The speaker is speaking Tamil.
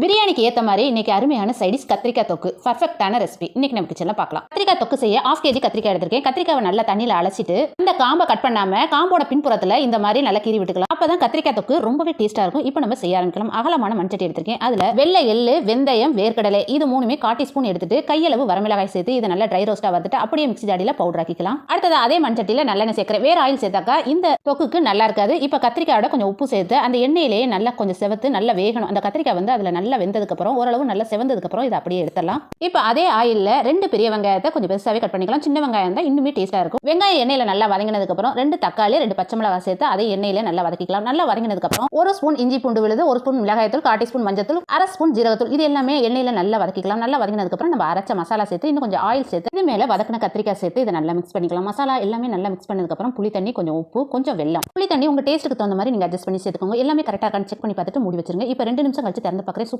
பிரியாணிக்கு ஏற்ற மாதிரி இன்னைக்கு அருமையான சைடிஸ் கத்திரிக்காய் தொக்கு. பர்ஃபெக்டான ரெசிபி இன்னைக்கு நம்ம கிச்சனில் பார்க்கலாம். கத்திரிக்காய் தொக்கு செய்ய ஆஃப் கேஜி கத்திரிக்காய் எடுத்திருக்கேன். கத்திரிக்காவை நல்லா தண்ணியில் அலசிட்டு இந்த காம்பை கட் பண்ணாம காம்போட பின்புறத்தில் இந்த மாதிரி நல்லா கீறி விட்டுக்கலாம். அப்பதான் கத்திரிக்காய் தொக்கு ரொம்பவே டேஸ்ட்டாக இருக்கும். இப்போ நம்ம செய்ய ஆரம்பிக்கலாம். அகலமான மண்சட்டி எடுத்திருக்கேன். அதில் வெள்ளை எள்ளு வெந்தயம் வேர்க்கடலை இது மூணுமே காட்டி ஸ்பூன் எடுத்துட்டு கையளவு வரமிளகாய் சேர்த்து இதை நல்லா ட்ரை ரோஸ்ட்டாக வந்துட்டு அப்படியே மிக்சி ஜாடியில் பவுடர் ஆக்கிக்கலாம். அடுத்தது அதே மண்சட்டியில் நல்லெண்ணெய் சேர்க்கிறேன். வேற ஆயில் சேர்த்தாக்கா இந்த தொக்குக்கு நல்லா இருக்காது. இப்போ கத்திரிக்காயோட கொஞ்சம் உப்பு சேர்த்து அந்த எண்ணெயிலேயே நல்லா கொஞ்சம் செவத்து நல்லா வேகணும். அந்த கத்திரிக்காய் வந்து அதில் நல்லா வெந்ததுக்கப்புறம் ஓரளவு நல்லா செவந்ததுக்கப்புறம் இதை அப்படியே எடுத்துடலாம். இப்போ அதே ஆயிலில் ரெண்டு பெரிய வெங்காயத்தை கொஞ்சம் பெருசாகவே கட் பண்ணிக்கலாம். சின்ன வெங்காயம் தான் இன்னுமே டேஸ்ட்டாக இருக்கும். வெங்காயம் எண்ணெயில் நல்லா வதங்கினதுக்கப்புறம் ரெண்டு தக்காளி ரெண்டு பச்சை மிளகாய் சேர்த்து அதே எண்ணெயில் நல்லா வதக்கிக்கலாம். நல்லா வதங்கினதுக்கப்புறம் ஒரு ஸ்பூன் இஞ்சி பூண்டு விழுது ஒரு ஸ்பூன் மிளகாயத்தூள் காட்டி ஸ்பூன் மஞ்சத்தூள் அரை ஸ்பூன் ஜீரகத்தூள் இது எல்லாமே எண்ணெயில் நல்லா வதக்கிக்கலாம். நல்லா வதங்கினதுக்கப்புறம் நம்ம அரைச்ச மசாலா சேர்த்து இன்னும் கொஞ்சம் ஆயில் சேர்த்து இது மேலே வதக்கின கத்திரிக்காய் சேர்த்து இதை நல்லா மிக்ஸ் பண்ணிக்கலாம். மசாலா எல்லாமே நல்லா மிக்ஸ் பண்ணதுக்கப்புறம் புளி தண்ணி கொஞ்சம் உப்பு கொஞ்சம் வெள்ளம் புளி தண்ணி உங்கள் டேஸ்ட்டுக்கு தகுந்த மாதிரி நீங்கள் அட்ஜஸ்ட் பண்ணி சேர்த்துக்கோங்க. எல்லாமே கரெக்டாக செக் பண்ணி பார்த்துட்டு மூடி வச்சிருங்க. இப்போ ரெண்டு நிமிஷம் கழிச்சு திறந்து பார்க்குறேன்.